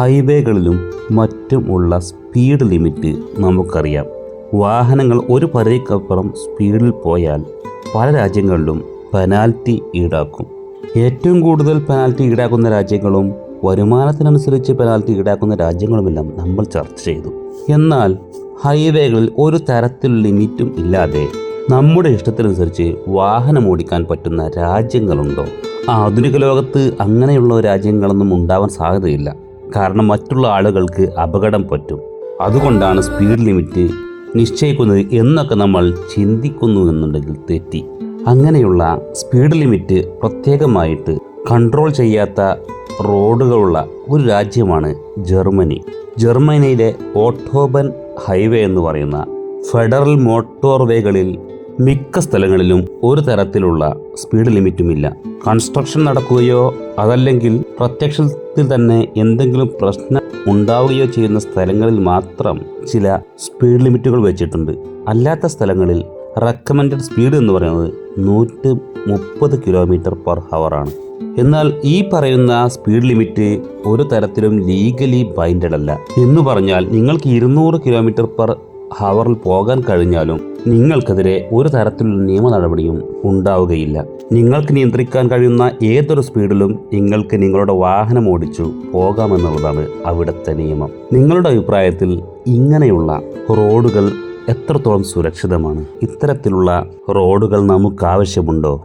ഹൈവേകളിലും മറ്റും ഉള്ള speed limit നമുക്കറിയാം. വാഹനങ്ങൾ ഒരു പരിധിക്കപ്പുറം സ്പീഡിൽ പോയാൽ പല രാജ്യങ്ങളിലും പെനാൽറ്റി ഈടാക്കും. ഏറ്റവും കൂടുതൽ പെനാൽറ്റി ഈടാക്കുന്ന രാജ്യങ്ങളും വരുമാനത്തിനനുസരിച്ച് പെനാൽറ്റി ഈടാക്കുന്ന രാജ്യങ്ങളുമെല്ലാം നമ്മൾ ചർച്ച ചെയ്തു. എന്നാൽ ഹൈവേകളിൽ ഒരു തരത്തിലുള്ള ലിമിറ്റും ഇല്ലാതെ നമ്മുടെ ഇഷ്ടത്തിനനുസരിച്ച് വാഹനം ഓടിക്കാൻ പറ്റുന്ന രാജ്യങ്ങളുണ്ടോ? ആധുനിക ലോകത്ത് അങ്ങനെയുള്ള രാജ്യങ്ങളൊന്നും ഉണ്ടാവാൻ സാധ്യതയില്ല. കാരണം മറ്റുള്ള ആളുകൾക്ക് അപകടം പറ്റും. അതുകൊണ്ടാണ് സ്പീഡ് ലിമിറ്റ് നിശ്ചയിക്കുന്നത് എന്നൊക്കെ നമ്മൾ ചിന്തിക്കുന്നു എന്നുണ്ടെങ്കിൽ തെറ്റി. അങ്ങനെയുള്ള സ്പീഡ് ലിമിറ്റ് പ്രത്യേകമായിട്ട് കൺട്രോൾ ചെയ്യാത്ത റോഡുകളുള്ള ഒരു രാജ്യമാണ് ജർമ്മനി. ജർമ്മനിയിലെ ഓട്ടോബൻ ഹൈവേ എന്ന് പറയുന്ന ഫെഡറൽ മോട്ടോർവേകളിൽ മിക്ക സ്ഥലങ്ങളിലും ഒരു തരത്തിലുള്ള സ്പീഡ് ലിമിറ്റുമില്ല. കൺസ്ട്രക്ഷൻ നടക്കുകയോ അതല്ലെങ്കിൽ പ്രത്യക്ഷത്തിൽ തന്നെ എന്തെങ്കിലും പ്രശ്നം ഉണ്ടാവുകയോ ചെയ്യുന്ന സ്ഥലങ്ങളിൽ മാത്രം ചില സ്പീഡ് ലിമിറ്റുകൾ വെച്ചിട്ടുണ്ട്. അല്ലാത്ത സ്ഥലങ്ങളിൽ റെക്കമെൻഡഡ് സ്പീഡ് എന്ന് പറയുന്നത് നൂറ്റി മുപ്പത് കിലോമീറ്റർ പെർ ഹവറാണ് എന്നാൽ ഈ പറയുന്ന സ്പീഡ് ലിമിറ്റ് ഒരു തരത്തിലും ലീഗലി ബൈൻഡഡ് അല്ല. എന്ന് പറഞ്ഞാൽ നിങ്ങൾക്ക് ഇരുന്നൂറ് കിലോമീറ്റർ പെർ ഹവറിൽ പോകാൻ കഴിഞ്ഞാലും നിങ്ങൾക്കെതിരെ ഒരു തരത്തിലുള്ള നിയമ നടപടിയും ഉണ്ടാവുകയില്ല. നിങ്ങൾക്ക് നിയന്ത്രിക്കാൻ കഴിയുന്ന ഏതൊരു സ്പീഡിലും നിങ്ങൾക്ക് നിങ്ങളുടെ വാഹനം ഓടിച്ചു പോകാമെന്നുള്ളതാണ് അവിടുത്തെ നിയമം. നിങ്ങളുടെ അഭിപ്രായത്തിൽ ഇങ്ങനെയുള്ള റോഡുകൾ എത്രത്തോളം സുരക്ഷിതമാണ്? ഇത്തരത്തിലുള്ള റോഡുകൾ നമുക്ക് ആവശ്യമുണ്ടോ